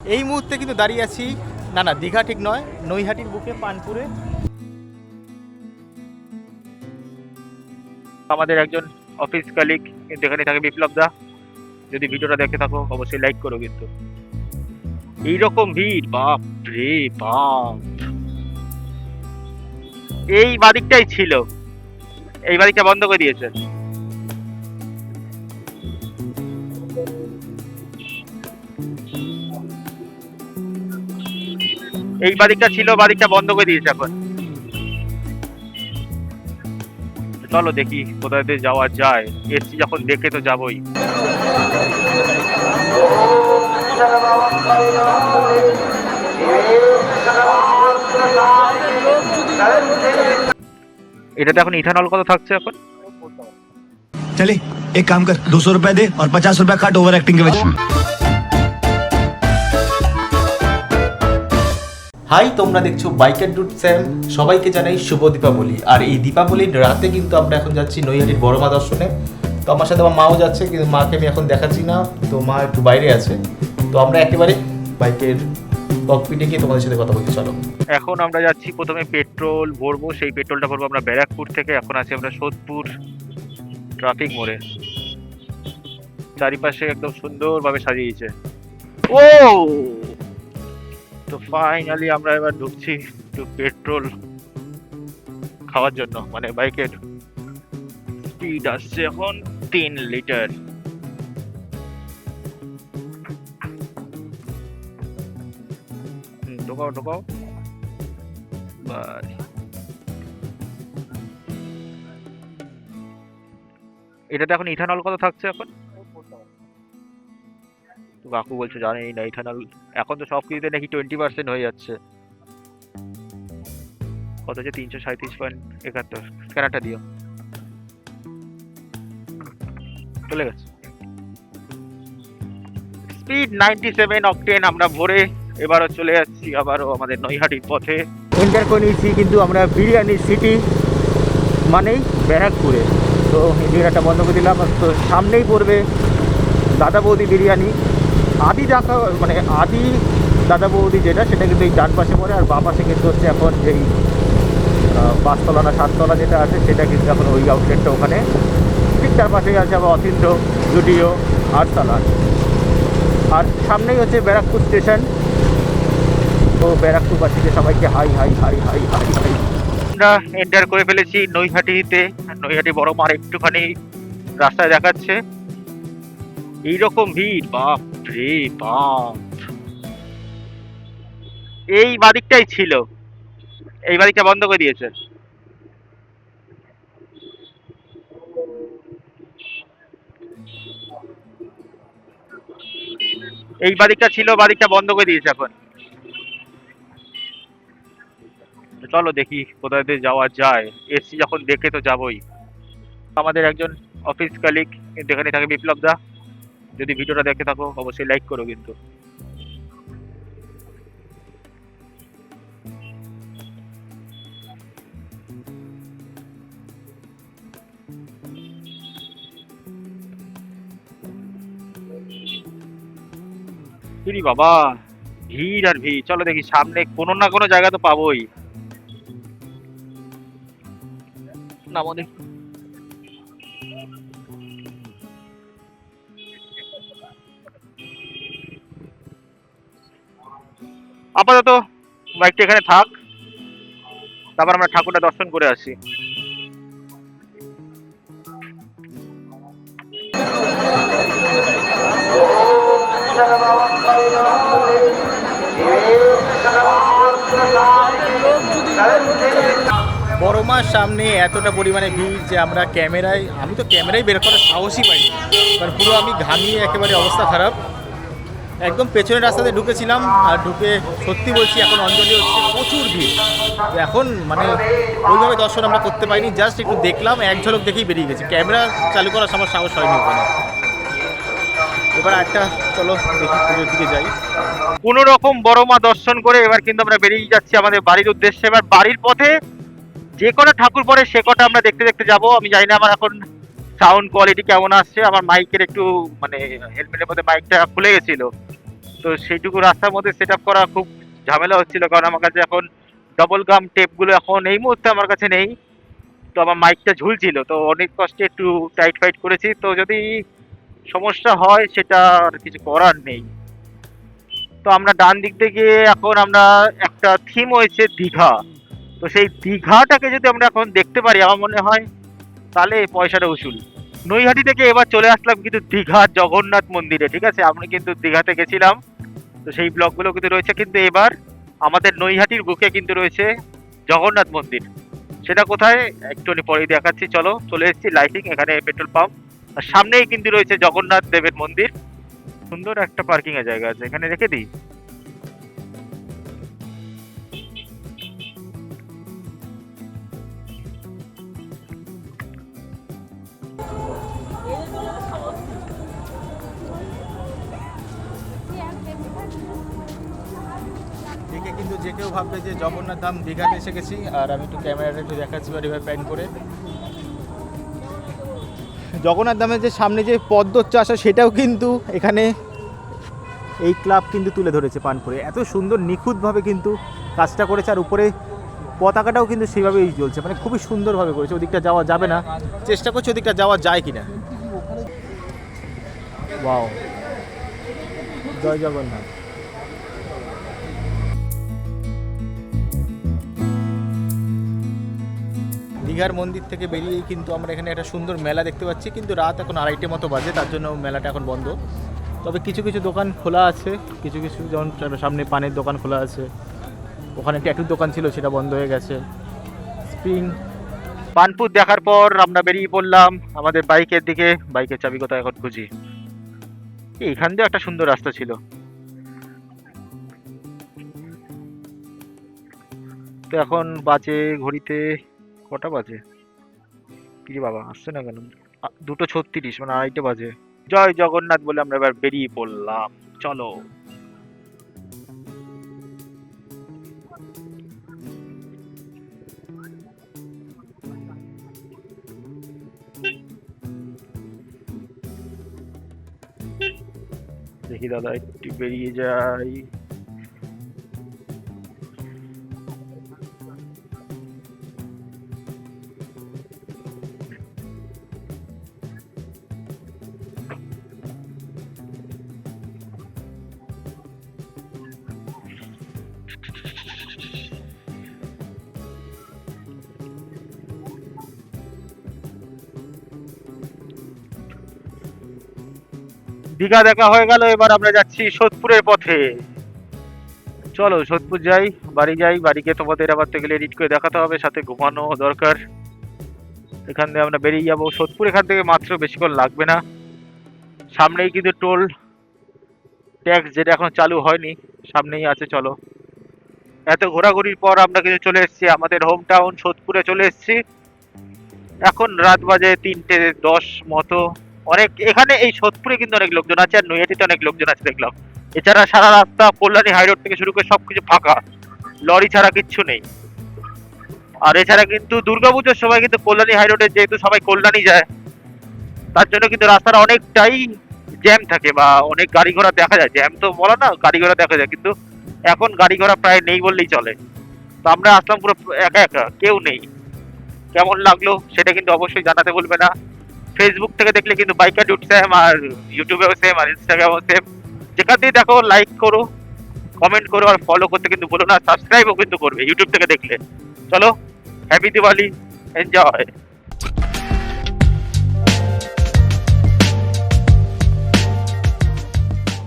এই মুহূর্তে কিন্তু দাঁড়িয়ে আছি। না না, দীঘা ঠিক নয়, নৈহাটির বুকে, পানপুরে। আমাদের একজন অফিস কালিক কিন্তু থাকে বিপ্লব দা। যদি ভিডিওটা দেখে থাকো, অবশ্যই লাইক করো কিন্তু। এইরকম ভিড়, বাপ রে, বাপ। এই বাদিকটাই ছিল। এই বাদিকটা বন্ধ করে দিয়েছে। এই বাদিকটা ছিল বাদিকটা বন্ধ করে দিয়েছে এখন। চলো দেখি কোথায় দিয়ে যাওয়া যায়। এসছি যখন দেখে তো যাবই। এটাতে এখন ইথানল কত থাকছে এখন? চলে, এক কাম কর, দুশো রুপিয়া দে, আর পঞ্চাশ রুপিয়া কাট ওভার অ্যাক্টিং কে হাই তোমরা দেখছ বাইকার ডুট স্যাম। সবাইকে জানাই শুভ দীপাবলি। আর এই দীপাবলির রাতে কিন্তু আমরা এখন যাচ্ছি নৈহাটির বড় মা দর্শনে। তো আমার সাথে আমার মাও যাচ্ছে কিন্তু মাকে আমি এখন দেখাচ্ছি না তো মা একটু বাইরে আছে। তো আমরা একেবারে বাইকের ককপিটে গিয়ে তোমাদের সাথে কথা বলতে চলো। এখন আমরা যাচ্ছি প্রথমে পেট্রোল ভরবো সেই পেট্রোলটা ভরবো আমরা ব্যারাকপুর থেকে। এখন আছি আমরা সোদপুর ট্রাফিক মোড়ে। চারিপাশে একদম সুন্দরভাবে সাজিয়েছে। ও তো ফাইনালি আমরা এবার ঢুকছি একটু পেট্রোল খাওয়ার জন্য মানে বাইকের স্পিড আসছে এখন তিন লিটার ঢোকাও ঢোকাও। এটাতে এখন ইথানল কত থাকছে এখন? কাকু বলছে, জানেই না ইথানল এখন তো সব কিছুতে নাকি টোয়েন্টি পার্সেন্ট হয়ে যাচ্ছে। কত হচ্ছে তিনশো সাঁত্রিশ পয়েন্ট একাত্তর স্ক্যানারটা দিও। চলে গেছে। স্পিড নাইনটি সেভেন অকটেন আমরা ভরে, এবারও চলে যাচ্ছি, আবারও আমাদের নৈহাটির পথে। এন্টার করে নিয়েছি কিন্তু আমরা বিরিয়ানির সিটি মানেই ব্যারাকপুরে। তো ইন্ডিয়াটা বন্ধ করে দিলাম, তো সামনেই পড়বে দাদা বৌদি বিরিয়ানি। আদি দেখা মানে আদি দাদা বৌদি যেটা, সেটা কিন্তু এই ডান পাশে পড়ে, আর বাঁ পাশে কিন্তু হচ্ছে এখন যেই পাঁচতলা না সাততলা যেটা আছে, সেটা কিন্তু এখন ওই আউটলেটটা ওখানে। ঠিক তার পাশেই আছে আবার অতীন্দ্র জুডিও আটতলা। আর সামনেই হচ্ছে ব্যারাকপুর স্টেশন। তো ব্যারাকপুরবাসীকে সবাইকে hi hi hi hi hi hi. আমরা এন্টার করে ফেলেছি নৈহাটিতে। নৈহাটি বড় মার একটুখানি রাস্তায় দেখাচ্ছে। এইরকম ভিড়, বাপ। এই বাদিকটাই ছিল। এই বাদিকটা বন্ধ করে দিয়েছে। এই বাদিকটা ছিল বাদিকটা বন্ধ করে দিয়েছে এখন। চলো দেখি কোথায় দিয়ে যাওয়া যায়। এসছি যখন দেখে তো যাবই। আমাদের একজন অফিস কালিক কিন্তু এখানে থাকে বিপ্লব দা। যদি ভিডিওটা দেখে থাকো, অবশ্যই লাইক করো কিন্তু। বাবা, ভিড় আর ভিড়। চলো দেখি, সামনে কোনো না কোনো জায়গা তো পাবোই। নামো দেখি আপাতত বাইকটা এখানে থাক। তারপর আমরা ঠাকুরটা দর্শন করে আসি। বড় মার সামনে এতটা পরিমাণে ভিড় যে আমরা ক্যামেরায় আমি তো ক্যামেরায় বের করার সাহসই পাইনি। কারণ পুরো আমি ঘামিয়ে একেবারে অবস্থা খারাপ। একদম পেছনের রাস্তাতে ঢুকেছিলাম আর ঢুকে সত্যি বলছি এখন অঞ্জলি হচ্ছে প্রচুর ভিড়। এখন মানে ওইভাবে দর্শন আমরা করতে পারিনি, জাস্ট একটু দেখলাম, এক ঝলক দেখেই বেরিয়ে গেছি। ক্যামেরা চালু করার আমার সাহস হয়নি ওখানে। এবার একটা চলো দেখি পুজোর দিকে যাই। কোন রকম বড় মা দর্শন করে এবার কিন্তু আমরা বেরিয়ে যাচ্ছি আমাদের বাড়ির উদ্দেশ্যে। এবার বাড়ির পথে যে কটা ঠাকুর পরে সে কটা আমরা দেখতে দেখতে যাব। আমি জানি না আমার এখন সাউন্ড কোয়ালিটি কেমন আসছে? আমার মাইকের একটু মানে হেলমেটের মধ্যে মাইকটা খুলে গেছিল। তো সেইটুকু রাস্তার মধ্যে সেট করা খুব ঝামেলা হচ্ছিল, কারণ আমার কাছে এখন ডবল গাম টেপগুলো এখন এই মুহূর্তে আমার কাছে নেই। তো আমার মাইকটা ঝুলছিল, তো অনেক কষ্টে একটু টাইট ফাইট করেছি। তো যদি সমস্যা হয়, সেটা আর কিছু করার নেই। তো আমরা ডান দিক থেকে এখন আমরা একটা থিম হয়েছে দীঘা। তো সেই দীঘাটাকে যদি আমরা এখন দেখতে পারি, আমার মনে হয় তাহলে এই পয়সাটা উসুল। নৈহাটি থেকে এবার চলে আসলাম কিন্তু দীঘা জগন্নাথ মন্দিরে, ঠিক আছে? আমরা কিন্তু দীঘাতে গেছিলাম, তো সেই ব্লগগুলো কিন্তু রয়েছে, কিন্তু এবার আমাদের নৈহাটির বুকে কিন্তু রয়েছে জগন্নাথ মন্দির। সেটা কোথায়? একটুখানি পরেই দেখাচ্ছি, চলো, চলে এসেছি লাইটিং এখানে পেট্রোল পাম্প আর সামনেই কিন্তু রয়েছে জগন্নাথ দেবের মন্দির। সুন্দর একটা পার্কিং এর জায়গা আছে, এখানে রেখে দিই। কিন্তু যে কেউ ভাববে যে জগন্নাথ ধাম দীঘাতে এসে গেছি আর আমি একটু ক্যামেরাটা একটু দেখাচ্ছি বা রিভার প্যান করে। জগন্নাথ ধামের যে সামনে যে পদ্মোচ্চ আসা সেটাও কিন্তু এখানে এই ক্লাব কিন্তু তুলে ধরেছে পান করে। এত সুন্দর নিখুঁতভাবে কিন্তু কাজটা করেছে আর উপরে পতাকাটাও কিন্তু সেইভাবেই জ্বলছে। মানে খুবই সুন্দরভাবে করেছে ওদিকটা যাওয়া যাবে না। চেষ্টা করছে ওদিকটা যাওয়া যায় কিনা। ওয়াও জয় জগন্নাথ। দীঘার মন্দির থেকে বেরিয়েই কিন্তু আমরা এখানে একটা সুন্দর মেলা দেখতে পাচ্ছি। কিন্তু রাত এখন আড়াইটে মতো বাজে, তার জন্য মেলাটা এখন বন্ধ। তবে কিছু কিছু দোকান খোলা আছে, কিছু কিছু যেমন সামনে পানের দোকান খোলা আছে। ওখানে একটা ট্যাটুর দোকান ছিল, সেটা বন্ধ হয়ে গেছে। স্প্রিং। পানপুর দেখার পর আমরা বেরিয়ে পড়লাম আমাদের বাইকের দিকে। বাইকের চাবি কোথায় এখন খুঁজি। এইখান দিয়ে একটা সুন্দর রাস্তা ছিল। তো এখন বাজে ঘড়িতে কটা বাজে? কি বাবা, আসছে না কেন? দুটো ছত্রিশ মানে আড়াইটে বাজে। জয় জগন্নাথ বলে আমরা এবার বেরিয়ে পড়লাম। চলো। দেখি দাদা, একটু বেরিয়ে যাই। দীঘা দেখা হয়ে গেল, এবার আমরা যাচ্ছি সোদপুরের পথে। চলো সোদপুর যাই, বাড়ি যাই, বাড়িকে তোমাদের আবার থেকে এডিট করে দেখাতে হবে, সাথে ঘুমানো দরকার। এখান থেকে আমরা বেরিয়ে যাব। সোদপুর এখান থেকে মাত্র বেশিক্ষণ লাগবে না। সামনেই কিন্তু টোল ট্যাক্স যেটা এখন চালু হয়নি, সামনেই আছে, চলো। এত ঘোরাঘুরির পর আমরা কিন্তু চলে এসেছি আমাদের হোম টাউন সোদপুরে চলে এসেছি। এখন রাত বাজে তিনটে দশ মতো। অনেক, এখানে এই সোদপুরে কিন্তু অনেক লোকজন আছে, আর নৈহাটিতে অনেক লোকজন আছে, দেখলাম। এছাড়া সারা রাস্তা কল্যাণী হাই রোড থেকে শুরু করে সবকিছু ফাঁকা। লরি ছাড়া কিচ্ছু নেই। আর এছাড়া কিন্তু দুর্গাপুজোর সময় কিন্তু কল্যাণী হাই রোডে যেহেতু সবাই কল্যাণী যায়, তার জন্য কিন্তু রাস্তাটা অনেকটাই জ্যাম থাকে বা অনেক গাড়ি ঘোড়া দেখা যায়। জ্যাম তো বলা না, গাড়ি ঘোড়া দেখা যায়, কিন্তু এখন গাড়ি ঘোড়া প্রায় নেই বললেই চলে। তো আমরা আসলাম পুরো একা একা, কেউ নেই। কেমন লাগল সেটা কিন্তু অবশ্যই জানাতে বলবে না। ফেসবুক থেকে দেখলে কিন্তু বাইকার ডুট সেম আর ইউটিউবেও সেম আর ইনস্টাগ্রামও সেম যেখান দিয়ে দেখো লাইক করো কমেন্ট করো আর ফলো করতে কিন্তু বলো না। সাবস্ক্রাইবও কিন্তু করবে ইউটিউব থেকে দেখলে। চলো হ্যাপি দিওয়ালি এনজয়